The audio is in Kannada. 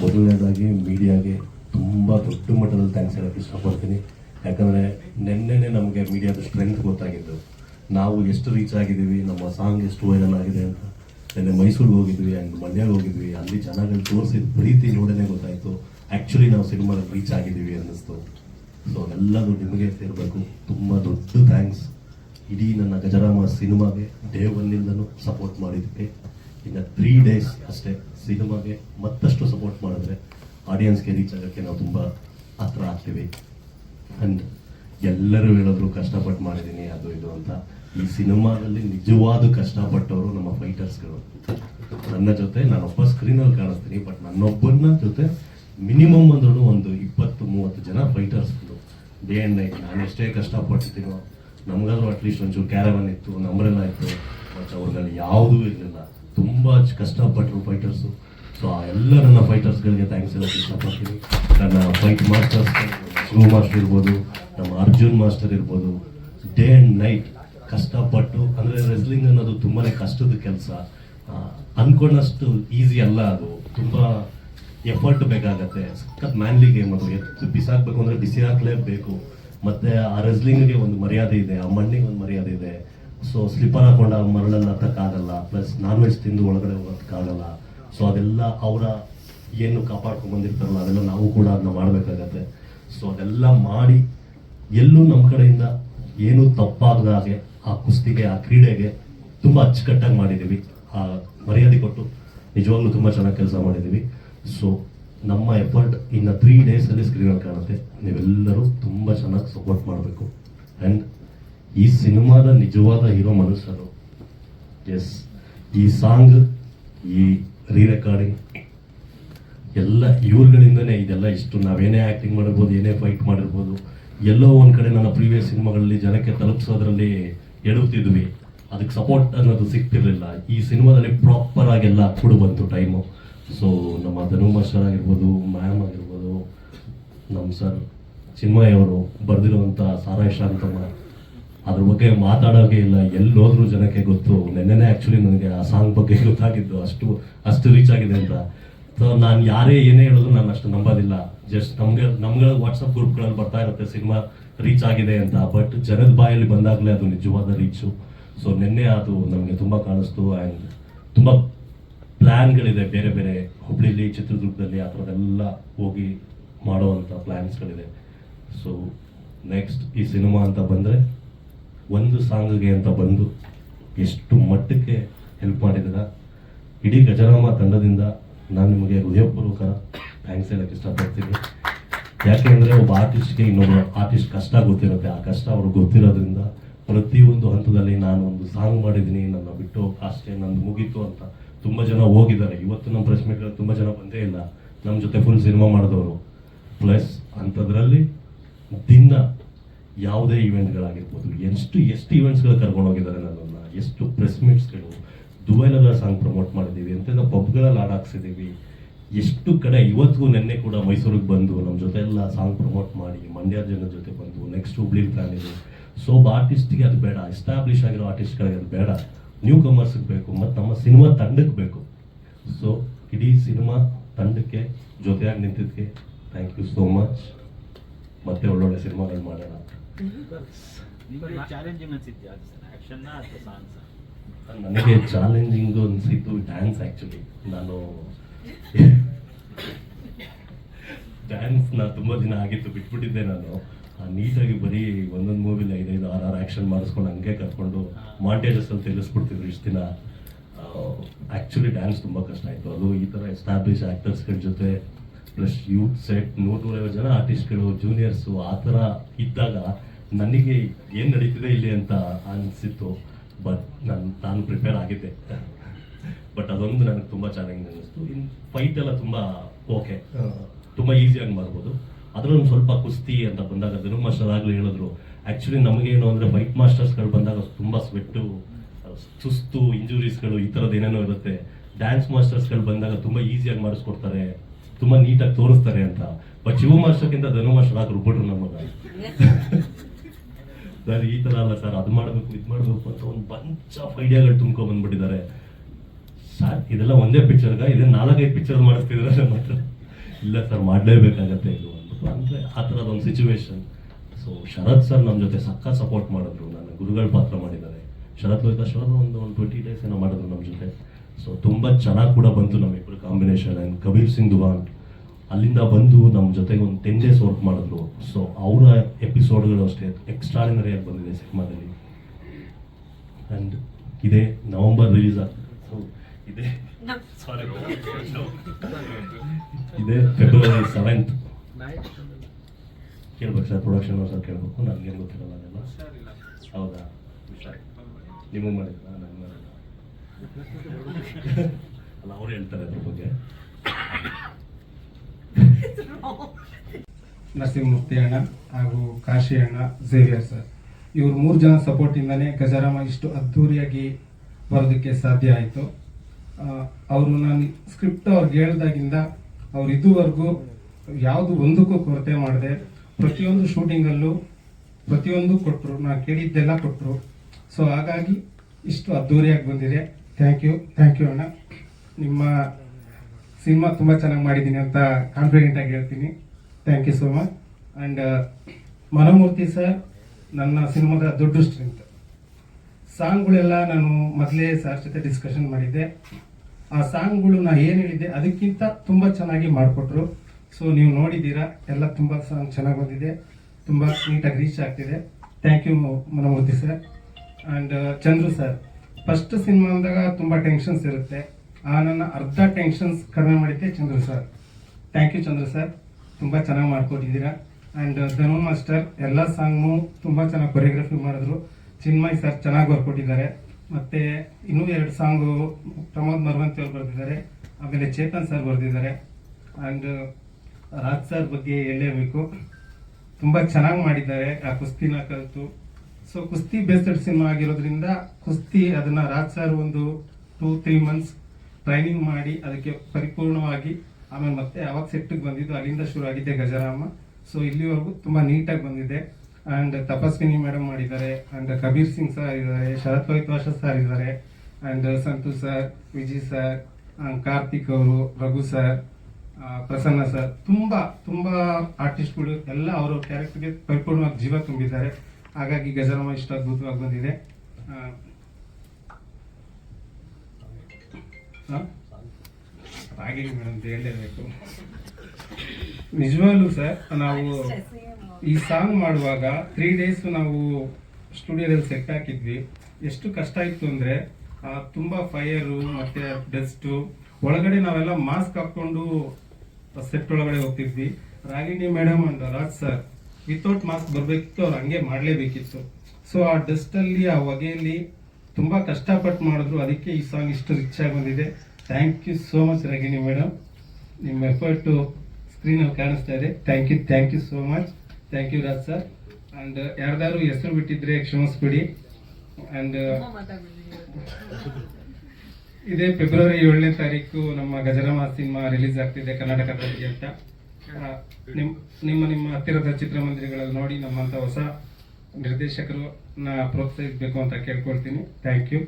ಮೊದಲನೇದಾಗಿ ಮೀಡಿಯಾಗೆ ತುಂಬ ದೊಡ್ಡ ಮಟ್ಟದಲ್ಲಿ ಥ್ಯಾಂಕ್ಸ್ ಹೇಳಕ್ಕೆ ಇಷ್ಟಪಡ್ತೀನಿ. ಯಾಕಂದರೆ ನಿನ್ನೆನೆ ನಮಗೆ ಮೀಡಿಯಾದ ಸ್ಟ್ರೆಂತ್ ಗೊತ್ತಾಗಿದ್ದು. ನಾವು ಎಷ್ಟು ರೀಚ್ ಆಗಿದ್ದೀವಿ, ನಮ್ಮ ಸಾಂಗ್ ಎಷ್ಟು ವೈರಲ್ ಆಗಿದೆ ಅಂತ. ನಿನ್ನೆ ಮೈಸೂರಿಗೆ ಹೋಗಿದ್ವಿ ಆ್ಯಂಡ್ ಮಂಡ್ಯಗೆ ಹೋಗಿದ್ವಿ. ಅಲ್ಲಿ ಜನಗಳು ತೋರಿಸಿದ ಪ್ರೀತಿ ನೋಡೇ ಗೊತ್ತಾಯಿತು. ಆ್ಯಕ್ಚುಲಿ ನಾವು ಸಿನಿಮಾದ ರೀಚ್ ಆಗಿದ್ದೀವಿ ಅನ್ನಿಸ್ತು. ಸೊ ಅದೆಲ್ಲದು ನಿಮಗೆ ಸೇರಬೇಕು. ತುಂಬ ದೊಡ್ಡ ಥ್ಯಾಂಕ್ಸ್ ಇಡೀ ನನ್ನ ಗಜರಾಮ ಸಿನಿಮಾಗೆ ಡೇ ಸಪೋರ್ಟ್ ಮಾಡಿದ್ದಕ್ಕೆ. ಇನ್ನು ತ್ರೀ ಡೇಸ್ ಅಷ್ಟೇ ಸಿನಿಮಾಗೆ ಮತ್ತಷ್ಟು ಸಪೋರ್ಟ್ ಮಾಡಿದ್ರೆ ಆಡಿಯನ್ಸ್ಗೆ ರೀಚ್ ಆಗೋಕ್ಕೆ ನಾವು ತುಂಬ ಹತ್ರ ಆಗ್ತೀವಿ. ಆ್ಯಂಡ್ ಎಲ್ಲರೂ ಹೇಳಿದ್ರು ಕಷ್ಟಪಟ್ಟು ಮಾಡಿದ್ದೀನಿ, ಅದು ಇದು ಅಂತ. ಈ ಸಿನಿಮಾದಲ್ಲಿ ನಿಜವಾದ ಕಷ್ಟಪಟ್ಟವರು ನಮ್ಮ ಫೈಟರ್ಸ್ಗಳು ನನ್ನ ಜೊತೆ, ನಾನೊಬ್ಬ ಸ್ಕ್ರೀನಲ್ಲಿ ಕಾಣಿಸ್ತೀನಿ ಬಟ್ ನನ್ನೊಬ್ಬನ ಜೊತೆ ಮಿನಿಮಮ್ ಅಂದ್ರೂ ಒಂದು ಇಪ್ಪತ್ತು, ಮೂವತ್ತು ಜನ ಫೈಟರ್ಸ್ಗಳು ಡೇ ಆ್ಯಂಡ್ ನೈಟ್ ನಾನು ಎಷ್ಟೇ ಕಷ್ಟಪಡ್ತೀನೋ ನಮಗಾದ್ರೂ ಅಟ್ಲೀಸ್ಟ್ ಒಂಚೂರು ಕ್ಯಾರವನ್ ಇತ್ತು ನಂಬರೆಲ್ಲ ಇತ್ತು ಬಟ್ ಅವ್ರಲ್ಲಿ ಯಾವುದೂ ಇರಲಿಲ್ಲ. ತುಂಬ ಕಷ್ಟಪಟ್ಟರು ಫೈಟರ್ಸು ಸೊ ಆ ಎಲ್ಲ ನನ್ನ ಫೈಟರ್ಸ್ಗಳಿಗೆ ಥ್ಯಾಂಕ್ಸ್ ಹೇಳೋಕ್ಕೆ ಇಷ್ಟಪಡ್ತೀನಿ ನನ್ನ ಫೈಟ್ ಮಾಸ್ಟರ್ಸ್ ಶಿವ ಮಾಸ್ಟರ್ ಇರ್ಬೋದು, ನಮ್ಮ ಅರ್ಜುನ್ ಮಾಸ್ಟರ್ ಇರ್ಬೋದು. ಡೇ ಆ್ಯಂಡ್ ನೈಟ್ ಕಷ್ಟಪಟ್ಟು, ಅಂದರೆ ರೆಸ್ಲಿಂಗ್ ಅನ್ನೋದು ತುಂಬಾ ಕಷ್ಟದ ಕೆಲಸ. ಅನ್ಕೊಂಡಷ್ಟು ಈಸಿ ಅಲ್ಲ ಅದು. ತುಂಬ ಎಫರ್ಟ್ ಬೇಕಾಗತ್ತೆ. ಸಖತ್ ಮ್ಯಾನ್ಲಿ ಗೇಮ್ ಅದು. ಎತ್ತು ಬಿಸಾಕ್ಬೇಕು ಅಂದರೆ ಬಿಸಿ ಹಾಕ್ಲೇಬೇಕು ಮತ್ತೆ ಆ ರೆಸ್ಲಿಂಗ್ಗೆ ಒಂದು ಮರ್ಯಾದೆ ಇದೆ, ಆ ಮಣ್ಣಿಗೆ ಒಂದು ಮರ್ಯಾದೆ ಇದೆ. ಸೊ ಸ್ಲಿಪ್ಪರ್ ಹಾಕೊಂಡ ಮರಳಲ್ಲಿ ಹತ್ತಕ್ಕಾಗಲ್ಲ ಪ್ಲಸ್ ನಾನ್ ವೆಜ್ ತಿಂದು ಒಳಗಡೆ ಹೋಗೋದಕ್ಕಾಗಲ್ಲ ಸೊ ಅದೆಲ್ಲ ಅವರ ಏನು ಕಾಪಾಡ್ಕೊಂಡು ಬಂದಿರ್ತಾರಲ್ಲ ಅದೆಲ್ಲ ನಾವು ಕೂಡ ಅದನ್ನ ಮಾಡಬೇಕಾಗತ್ತೆ. ಸೊ ಅದೆಲ್ಲ ಮಾಡಿ ಎಲ್ಲೂ ನಮ್ಮ ಕಡೆಯಿಂದ ಏನು ತಪ್ಪಾಗದ ಹಾಗೆ ಆ ಕುಸ್ತಿಗೆ, ಆ ಕ್ರೀಡೆಗೆ ತುಂಬ ಅಚ್ಚುಕಟ್ಟಾಗಿ ಮಾಡಿದ್ದೀವಿ ಆ ಮರ್ಯಾದೆ ಕೊಟ್ಟು ನಿಜವಾಗ್ಲೂ ತುಂಬ ಚೆನ್ನಾಗಿ ಕೆಲಸ ಮಾಡಿದ್ದೀವಿ ಸೊ ನಮ್ಮ ಎಫರ್ಟ್ ಇನ್ನು ತ್ರೀ ಡೇಸಲ್ಲಿ ಸ್ಕ್ರೀನಲ್ಲಿ ಕಾಣುತ್ತೆ. ನೀವೆಲ್ಲರೂ ತುಂಬ ಚೆನ್ನಾಗಿ ಸಪೋರ್ಟ್ ಮಾಡಬೇಕು. ಆ್ಯಂಡ್ ಈ ಸಿನಿಮಾದ ನಿಜವಾದ ಹೀರೋ ಮನುಷ್ಯರು. ಎಸ್ ಈ ಸಾಂಗ್, ಈ ರೀ ರೆಕಾರ್ಡಿಂಗ್ ಎಲ್ಲ ಇವ್ರುಗಳಿಂದನೇ ಇದೆಲ್ಲ ಇಷ್ಟು. ನಾವೇನೇ ಆ್ಯಕ್ಟಿಂಗ್ ಮಾಡಿರ್ಬೋದು, ಏನೇ ಫೈಟ್ ಮಾಡಿರ್ಬೋದು, ಎಲ್ಲೋ ಒಂದು ಕಡೆ ನನ್ನ ಪ್ರೀವಿಯಸ್ ಸಿನಿಮಾಗಳಲ್ಲಿ ಜನಕ್ಕೆ ತಲುಪಿಸೋದ್ರಲ್ಲಿ ಎಡುತ್ತಿದ್ವಿ ಅದಕ್ಕೆ ಸಪೋರ್ಟ್ ಅನ್ನೋದು ಸಿಗ್ತಿರ್ಲಿಲ್ಲ. ಈ ಸಿನಿಮಾದಲ್ಲಿ ಪ್ರಾಪರ್ ಆಗೆಲ್ಲ ಕೂಡ ಬಂತು ಟೈಮು ಸೊ ನಮ್ಮ ಧನು ಮಾಸ್ಟರ್ ಆಗಿರ್ಬೋದು ಮ್ಯಾಮ್ ಆಗಿರ್ಬೋದು ನಮ್ಮ ಸರ್ ಚಿನ್ಮಯ್ ಅವರು ಬರೆದಿರುವಂಥ ಸಾರಾಂಶ ಅಂತಮ್ಮ. ಅದ್ರ ಬಗ್ಗೆ ಮಾತಾಡೋಕೆ ಇಲ್ಲ. ಎಲ್ಲಿ ಹೋದ್ರು ಜನಕ್ಕೆ ಗೊತ್ತು. ನೆನ್ನೆನೇ ಆ್ಯಕ್ಚುಲಿ ನನಗೆ ಆ ಸಾಂಗ್ ಬಗ್ಗೆ ಗೊತ್ತಾಗಿದ್ದು ಅಷ್ಟು ಅಷ್ಟು ರೀಚ್ ಆಗಿದೆ ಅಂತ. ಸೊ ನಾನು ಯಾರೇ ಏನೇ ಹೇಳಿದ್ರು ನಾನು ಅಷ್ಟು ನಂಬೋದಿಲ್ಲ. ಜಸ್ಟ್ ನಮ್ಗೆ ನಮ್ಗೆ ವಾಟ್ಸಪ್ ಗ್ರೂಪ್ಗಳಲ್ಲಿ ಬರ್ತಾ ಇರುತ್ತೆ, ಸಿನಿಮಾ ರೀಚ್ ಆಗಿದೆ ಅಂತ. ಬಟ್ ಜನದ ಬಾಯಲ್ಲಿ ಬಂದಾಗಲೇ ಅದು ನಿಜವಾದ ರೀಚು ಸೊ ನಿನ್ನೆ ಅದು ನಮಗೆ ತುಂಬ ಕಾಣಿಸ್ತು ಆ್ಯಂಡ್ ತುಂಬ ಪ್ಲ್ಯಾನ್ಗಳಿದೆ ಬೇರೆ ಬೇರೆ. ಹುಬ್ಳಿಲಿ, ಚಿತ್ರದುರ್ಗದಲ್ಲಿ ಆ ಥರದೆಲ್ಲ ಹೋಗಿ ಮಾಡೋವಂಥ ಪ್ಲ್ಯಾನ್ಸ್ಗಳಿದೆ ಸೊ ನೆಕ್ಸ್ಟ್ ಈ ಸಿನಿಮಾ ಅಂತ ಬಂದರೆ ಒಂದು ಸಾಂಗ್ಗೆ ಅಂತ ಬಂದು ಎಷ್ಟು ಮಟ್ಟಕ್ಕೆ ಹೆಲ್ಪ್ ಮಾಡಿದ್ದೀರ ಇಡೀ ಗಜರಾಮ ತಂಡದಿಂದ ನಾನು ನಿಮಗೆ ಹೃದಯಪೂರ್ವಕ ಥ್ಯಾಂಕ್ಸ್ ಹೇಳಕ್ಕೆ ಇಷ್ಟಪಡ್ತೀನಿ. ಯಾಕೆ ಅಂದರೆ ಒಬ್ಬ ಆರ್ಟಿಸ್ಟ್ಗೆ ಇನ್ನೊಬ್ಬ ಆರ್ಟಿಸ್ಟ್ ಕಷ್ಟ ಗೊತ್ತಿರುತ್ತೆ. ಆ ಕಷ್ಟ ಅವ್ರಿಗೆ ಗೊತ್ತಿರೋದ್ರಿಂದ ಪ್ರತಿಯೊಂದು ಹಂತದಲ್ಲಿ ನಾನು ಒಂದು ಸಾಂಗ್ ಮಾಡಿದ್ದೀನಿ, ನನ್ನ ಬಿಟ್ಟು ಅಷ್ಟೇ, ನಂದು ಮುಗೀತು ಅಂತ ತುಂಬ ಜನ ಹೋಗಿದ್ದಾರೆ. ಇವತ್ತು ನಮ್ಮ ಪ್ರೆಸ್ ಮೀಟ್ಗಳಲ್ಲಿ ತುಂಬ ಜನ ಬಂದೇ ಇಲ್ಲ. ನಮ್ಮ ಜೊತೆ ಫುಲ್ ಸಿನಿಮಾ ಮಾಡಿದವರು. ಪ್ಲಸ್ ಅಂಥದ್ರಲ್ಲಿ ದಿನ ಯಾವುದೇ ಇವೆಂಟ್ಗಳಾಗಿರ್ಬೋದು ಎಷ್ಟು ಎಷ್ಟು ಇವೆಂಟ್ಸ್ಗಳು ಕರ್ಕೊಂಡು ಹೋಗಿದ್ದಾರೆ ನನ್ನನ್ನು ಎಷ್ಟು ಪ್ರೆಸ್ ಮೀಟ್ಸ್ಗಳು ದುಬೈಲೆಲ್ಲ ಸಾಂಗ್ ಪ್ರಮೋಟ್ ಮಾಡಿದ್ದೀವಿ ಅಂತ ಪಬ್ಗಳಲ್ಲಿ ಹಾಡಾಕ್ಸಿದ್ದೀವಿ ಎಷ್ಟು ಕಡೆ ಇವತ್ತಿಗೂ ನಿನ್ನೆ ಕೂಡ ಮೈಸೂರಿಗೆ ಬಂದು ನಮ್ಮ ಜೊತೆ ಎಲ್ಲ ಸಾಂಗ್ ಪ್ರಮೋಟ್ ಮಾಡಿ ಮಂಡ್ಯ ಜನ ಜೊತೆ ಬಂದು ನೆಕ್ಸ್ಟ್ ಹುಬ್ಳಿ ಪ್ಲಾನ್ ಇದೆ. ಸೊ ಒಬ್ಬ ಆರ್ಟಿಸ್ಟ್ಗೆ ಅದು ಬೇಡ ಎಸ್ಟಾಬ್ಲಿಷ್ ಆಗಿರೋ ಆರ್ಟಿಸ್ಟ್ಗಳಿಗೆ ಅದು ಬೇಡ. ನ್ಯೂ ಕಮರ್ಸ್ಗೆ ಬೇಕು, ಮತ್ತು ನಮ್ಮ ಸಿನಿಮಾ ತಂಡಕ್ಕೆ ಬೇಕು. ಸೊ ಇಡೀ ಸಿನಿಮಾ ತಂಡಕ್ಕೆ, ಜೊತೆಯಾಗಿ ನಿಂತಿದ್ದಕ್ಕೆ ಥ್ಯಾಂಕ್ ಯು ಸೋ ಮಚ್ ಮತ್ತೆ ಒಳ್ಳೊಳ್ಳೆ ಸಿನಿಮಾಗಳು ಮಾಡೋಣ ನನಗೆ ಚಾಲೆಂಜಿಂಗ್ ಅನಿಸಿದ್ದು ಡ್ಯಾನ್ಸ್ ಆ್ಯಕ್ಚುಲಿ ನಾನು ಡ್ಯಾನ್ಸ್ನ ತುಂಬ ದಿನ ಆಗಿತ್ತು ಬಿಟ್ಬಿಟ್ಟಿದ್ದೆ ನಾನು. ನೀಟಾಗಿ ಬರೀ ಒಂದೊಂದು ಮೂವಿಲಿ ಐದೈದು ಆರು ಆರು ಆ್ಯಕ್ಷನ್ ಮಾಡಿಸ್ಕೊಂಡು ಹಂಗೆ ಕರ್ಕೊಂಡು ಮಾಂಟೇಜಸ್ ಅಲ್ಲಿ ತಿಳಿಸ್ಬಿಡ್ತಿದ್ರು ಇಷ್ಟು ದಿನ. ಆ್ಯಕ್ಚುಲಿ ಡ್ಯಾನ್ಸ್ ತುಂಬ ಕಷ್ಟ ಆಯಿತು. ಅದು ಈ ಥರ ಎಸ್ಟಾಬ್ಲಿಷ್ ಆ್ಯಕ್ಟರ್ಸ್ಗಳ ಜೊತೆ ಪ್ಲಸ್ ಯೂತ್ ಸೆಟ್ ನೂರ ನೂರೈವತ್ತು ಜನ ಆರ್ಟಿಸ್ಟ್ಗಳು ಜೂನಿಯರ್ಸು ಆ ಥರ ಇದ್ದಾಗ ನನಗೆ ಏನು ನಡೀತಿದೆ ಇಲ್ಲಿ ಅಂತ ಅನಿಸಿತ್ತು. ಬಟ್ ನಾನು ನಾನು ಪ್ರಿಪೇರ್ ಆಗಿದ್ದೆ. ಬಟ್ ಅದೊಂದು ನನಗೆ ತುಂಬ ಚಾಲೆಂಜ್ ಅನ್ನಿಸ್ತು. ಇನ್ನು ಫೈಟ್ ಎಲ್ಲ ತುಂಬ ಓಕೆ ತುಂಬ ಈಸಿಯಾಗಿ ಮಾಡ್ಬೋದು. ಅದರಲ್ಲೂ ಸ್ವಲ್ಪ ಕುಸ್ತಿ ಅಂತ ಬಂದಾಗ ಧನು ಮಾಸ್ಟರ್ ಆಗಲೂ ಹೇಳಿದ್ರು. ಆ್ಯಕ್ಚುಲಿ ನಮಗೇನು ಅಂದರೆ ಫೈಟ್ ಮಾಸ್ಟರ್ಸ್ಗಳು ಬಂದಾಗ ತುಂಬ ಸ್ವೆಟ್ಟು ಸುಸ್ತು ಇಂಜುರೀಸ್ಗಳು ಈ ಥರದ್ದು ಏನೇನೋ ಇರುತ್ತೆ. ಡ್ಯಾನ್ಸ್ ಮಾಸ್ಟರ್ಸ್ಗಳು ಬಂದಾಗ ತುಂಬ ಈಸಿಯಾಗಿ ಮಾಡಿಸ್ಕೊಡ್ತಾರೆ. ತುಂಬ ನೀಟಾಗಿ ತೋರಿಸ್ತಾರೆ ಅಂತ. ಬಟ್ ಶಿವ ಮಾಸ್ಟರ್ಗಿಂತ ಧನು ಮಾಸ್ಟರ್ ಆಗಿ ರುಬ್ಬಿಟ್ರು ನಮಗೆ ಸರ್, ಈ ಥರ ಅಲ್ಲ ಸರ್. ಅದು ಮಾಡಬೇಕು, ಇದು ಮಾಡಬೇಕು ಅಂತ ಒಂದು ಬಂಚ್ ಆಫ್ ಐಡಿಯಾಗಳು ತುಂಬ್ಕೊ ಬಂದ್ಬಿಟ್ಟಿದ್ದಾರೆ. ಸರ್, ಇದೆಲ್ಲ ಒಂದೇ ಪಿಕ್ಚರ್ಗ ಇದೇ ನಾಲ್ಕೈದು ಪಿಕ್ಚರ್ ಮಾಡಿಸ್ತಿದ್ರೆ ಮಾತ್ರ? ಇಲ್ಲ ಸರ್, ಮಾಡಲೇಬೇಕಾಗತ್ತೆ ಇದು ಅಂದ್ಬಿಟ್ಟು ಅಂದರೆ ಆ ಥರದ ಒಂದು ಸಿಚುವೇಶನ್ ಸೊ ಶರತ್ ಸರ್ ನಮ್ಮ ಜೊತೆ ಸಕ್ಕ ಸಪೋರ್ಟ್ ಮಾಡಿದ್ರು. ನನ್ನ ಗುರುಗಳ ಪಾತ್ರ ಮಾಡಿದ್ದಾರೆ. ಶರತ್ ಲೋಹಿತಾಶ್ ಶರತ್ ಒಂದು ಒಂದು ಟ್ವೆಂಟಿ ಡೇಸ್ ಏನೋ ಮಾಡಿದ್ರು ನಮ್ಮ ಜೊತೆ. ಸೊ ತುಂಬ ಚೆನ್ನಾಗಿ ಕೂಡ ಬಂತು ನಮ್ಮಿಬ್ಬರು ಕಾಂಬಿನೇಷನ್ ಆ್ಯಂಡ್ ಕಬೀರ್ ಸಿಂಗ್ ದುವಾನ್ ಅಲ್ಲಿಂದ ಬಂದು ನಮ್ಮ ಜೊತೆಗೆ ಒಂದು ಟೆನ್ ಡೇಸ್ ವರ್ಕ್ ಮಾಡಿದ್ರು. ಸೊ ಅವರ ಎಪಿಸೋಡ್ಗಳು ಅಷ್ಟೇ ಎಕ್ಸ್ಟ್ರಾಡಿನರಿ ಆಗಿ ಬಂದಿದೆ ಸಿನಿಮಾದಲ್ಲಿ. ಆ್ಯಂಡ್ ಇದೇ ನವಂಬರ್ ರಿಲೀಸ್ ಆಗ್ತದೆ ಸೊ ಇದೇ ಸಾರಿ ಇದೇ ಫೆಬ್ರವರಿ ಸೆವೆಂತ್ ಕೇಳ್ಬೇಕು ಸರ್ ಪ್ರೊಡಕ್ಷನ್ ಸರ್ ಕೇಳಬೇಕು. ನನಗೇನು ಗೊತ್ತಿರಲ್ಲ ಅದೆಲ್ಲ. ಹೌದಾ? ನಿಮಗೆ ಮಾಡಿದ್ರಾ? ಮಾಡಿಲ್ಲ ಅಲ್ಲ, ಅವ್ರು ಹೇಳ್ತಾರೆ ಅದ್ರ ಬಗ್ಗೆ. ನರಸಿಂಹಮೂರ್ತಿ ಅಣ್ಣ ಹಾಗೂ ಕಾಶಿ ಅಣ್ಣ ಝೇವಿಯರ್ ಸರ್ ಇವ್ರು ಮೂರು ಜನ ಸಪೋರ್ಟಿಂದನೇ ಗಜಾರಾಮ ಇಷ್ಟು ಅದ್ಧೂರಿಯಾಗಿ ಬರೋದಕ್ಕೆ ಸಾಧ್ಯ ಆಯಿತು. ಅವರು ನಾನು ಸ್ಕ್ರಿಪ್ಟ್ ಅವ್ರಿಗೆ ಹೇಳ್ದಾಗಿಂದ ಅವ್ರು ಇದುವರೆಗೂ ಯಾವುದು ಒಂದಕ್ಕೂ ಕೊರತೆ ಮಾಡಿದೆ. ಪ್ರತಿಯೊಂದು ಶೂಟಿಂಗಲ್ಲೂ ಪ್ರತಿಯೊಂದು ಕೊಟ್ಟರು ನಾನು ಕೇಳಿದ್ದೆಲ್ಲ ಕೊಟ್ಟರು ಸೊ ಹಾಗಾಗಿ ಇಷ್ಟು ಅದ್ಧೂರಿಯಾಗಿ ಬಂದಿದೆ. ಥ್ಯಾಂಕ್ ಯು ಥ್ಯಾಂಕ್ ಯು ಅಣ್ಣ. ನಿಮ್ಮ ಸಿನಿಮಾ ತುಂಬ ಚೆನ್ನಾಗಿ ಮಾಡಿದ್ದೀನಿ ಅಂತ ಕಾನ್ಫಿಡೆಂಟ್ ಆಗಿ ಹೇಳ್ತೀನಿ. Thank you so much and Manamurthy sir ನನ್ನ ಸಿನಿಮಾದ ದೊಡ್ಡ ಸ್ಟ್ರೆಂತ್ ಸಾಂಗ್ಗಳೆಲ್ಲ ನಾನು ಮೊದಲೇ ಸರ್ ಜೊತೆ ಡಿಸ್ಕಷನ್ ಮಾಡಿದ್ದೆ. ಆ ಸಾಂಗ್ಗಳು ನಾನು ಏನು ಹೇಳಿದ್ದೆ ಅದಕ್ಕಿಂತ ತುಂಬ ಚೆನ್ನಾಗಿ ಮಾಡಿಕೊಟ್ರು. ಸೊ ನೀವು ನೋಡಿದ್ದೀರಾ, ಎಲ್ಲ ತುಂಬ ಸಾಂಗ್ ಚೆನ್ನಾಗಿ ಬಂದಿದೆ. ತುಂಬ ನೀಟಾಗಿ ರೀಚ್ ಆಗ್ತಿದೆ. Thank you Manamurthy sir and Chandru sir first cinema ಅಂದಾಗ ತುಂಬ ಟೆನ್ಷನ್ಸ್ ಇರುತ್ತೆ. ಆ, ನನ್ನ ಅರ್ಧ ಟೆನ್ಷನ್ಸ್ ಕಡಿಮೆ ಮಾಡಿದ್ದೆ Chandra sir thank you Chandra sir ತುಂಬ ಚೆನ್ನಾಗಿ ಮಾಡ್ಕೊಟ್ಟಿದ್ದೀರಾ. ಆ್ಯಂಡ್ ಧನು ಮಾಸ್ಟರ್ ಎಲ್ಲ ಸಾಂಗ್ನು ತುಂಬ ಚೆನ್ನಾಗಿ ಕೊರಿಯೋಗ್ರಫಿ ಮಾಡಿದ್ರು. ಚಿನ್ಮಯ್ ಸರ್ ಚೆನ್ನಾಗಿ ಬರ್ಕೊಟ್ಟಿದ್ದಾರೆ ಮತ್ತು ಇನ್ನೂ ಎರಡು ಸಾಂಗು ಪ್ರಮೋದ್ ಮರ್ವಂತಿ ಅವ್ರು ಬರೆದಿದ್ದಾರೆ. ಆಮೇಲೆ ಚೇತನ್ ಸರ್ ಬರೆದಿದ್ದಾರೆ. ಆ್ಯಂಡ್ ರಾಜ್ ಸರ್ ಬಗ್ಗೆ ಹೇಳಲೇಬೇಕು. ತುಂಬ ಚೆನ್ನಾಗಿ ಮಾಡಿದ್ದಾರೆ ಆ ಕುಸ್ತಿನ ಕಲಿತು. ಸೊ ಕುಸ್ತಿ ಬೇಸ್ಡ್ ಸಿನಿಮಾ ಆಗಿರೋದ್ರಿಂದ ಕುಸ್ತಿ ಅದನ್ನ ರಾಜ್ ಸರ್ ಒಂದು ಟೂ ತ್ರೀ ಮಂತ್ಸ್ ಟ್ರೈನಿಂಗ್ ಮಾಡಿ ಅದಕ್ಕೆ ಪರಿಪೂರ್ಣವಾಗಿ ಆಮೇಲೆ ಮತ್ತೆ ಅವಾಗ ಸೆಟ್ಟಿಗೆ ಬಂದಿದ್ದು ಅಲ್ಲಿಂದ ಶುರು ಆಗಿದ್ದೆ ಗಜರಾಮ. ಸೊ ಇಲ್ಲಿವರೆಗೂ ತುಂಬಾ ನೀಟಾಗಿ ಬಂದಿದೆ. ಅಂಡ್ ತಪಸ್ವಿನಿ ಮೇಡಮ್ ಮಾಡಿದ್ದಾರೆ. ಅಂಡ್ ಕಬೀರ್ ಸಿಂಗ್ ಸರ್ ಇದ್ದಾರೆ, ಶರತ್ ವೈತ್ವಾಶ ಸರ್ ಇದ್ದಾರೆ. And Santhu sir Viji sir Karthik ಅವರು, ರಘು ಸರ್ ಪ್ರಸನ್ನ ಸರ್ ತುಂಬಾ ತುಂಬಾ ಆರ್ಟಿಸ್ಟ್ಗಳು ಎಲ್ಲ ಅವರ ಕ್ಯಾರೆಕ್ಟರ್ಗೆ ಪರಿಪೂರ್ಣವಾಗಿ ಜೀವ ತುಂಬಿದ್ದಾರೆ. ಹಾಗಾಗಿ ಗಜರಾಮ ಇಷ್ಟು ಅದ್ಭುತವಾಗಿ ಬಂದಿದೆ? ರಾಗಿಣಿ ಮೇಡಮ್ ಹೇಳಲೇಬೇಕು. ನಿಜವಾಗ್ಲೂ ಸರ್, ನಾವು ಈ ಸಾಂಗ್ ಮಾಡುವಾಗ ತ್ರೀ ಡೇಸ್ ನಾವು ಸ್ಟುಡಿಯೋದಲ್ಲಿ ಸೆಟ್ ಹಾಕಿದ್ವಿ. ಎಷ್ಟು ಕಷ್ಟ ಇತ್ತು ಅಂದ್ರೆ ತುಂಬ ಫೈರು ಮತ್ತೆ ಡಸ್ಟ್ ಒಳಗಡೆ ನಾವೆಲ್ಲ ಮಾಸ್ಕ್ ಹಾಕೊಂಡು ಸೆಟ್ ಒಳಗಡೆ ಹೋಗ್ತಿದ್ವಿ. Ragini madam and Raj sir without mask ಬರ್ಬೇಕಿತ್ತು ಅವ್ರು ಹಂಗೆ ಮಾಡಲೇಬೇಕಿತ್ತು. ಸೊ ಆ ಡಸ್ಟಲ್ಲಿ ಆ ಹೊಗೆಯಲ್ಲಿ ತುಂಬಾ ಕಷ್ಟಪಟ್ಟು ಮಾಡಿದ್ರು. ಅದಕ್ಕೆ ಈ ಸಾಂಗ್ ಇಷ್ಟು ರಿಚ್ ಆಗಿ ಬಂದಿದೆ. Thank you so much Ragini madam ನಿಮ್ಮ ಎಫರ್ಟು ಸ್ಕ್ರೀನಲ್ಲಿ ಕಾಣಿಸ್ತಾ ಇದೆ. Thank you thank you so much thank you Raj sir and ಯಾರ್ದಾರು ಹೆಸರು ಬಿಟ್ಟಿದ್ರೆ ಕ್ಷಮಿಸ್ಬಿಡಿ. ಆ್ಯಂಡ್ ಇದೇ ಫೆಬ್ರವರಿ ಏಳನೇ ತಾರೀಕು ನಮ್ಮ ಗಜರಾಮ ಸಿನಿಮಾ ರಿಲೀಸ್ ಆಗ್ತಿದೆ ಕರ್ನಾಟಕದಲ್ಲಿ ಆ, ನಿಮ್ ನಿಮ್ಮ ನಿಮ್ಮ ಹತ್ತಿರದ ಚಿತ್ರಮಂದಿರಗಳಲ್ಲಿ ನೋಡಿ ನಮ್ಮಂಥ ಹೊಸ ನಿರ್ದೇಶಕರು ಪ್ರೋತ್ಸಾಹಿಸಬೇಕು ಅಂತ ಕೇಳ್ಕೊಳ್ತೀನಿ. Thank you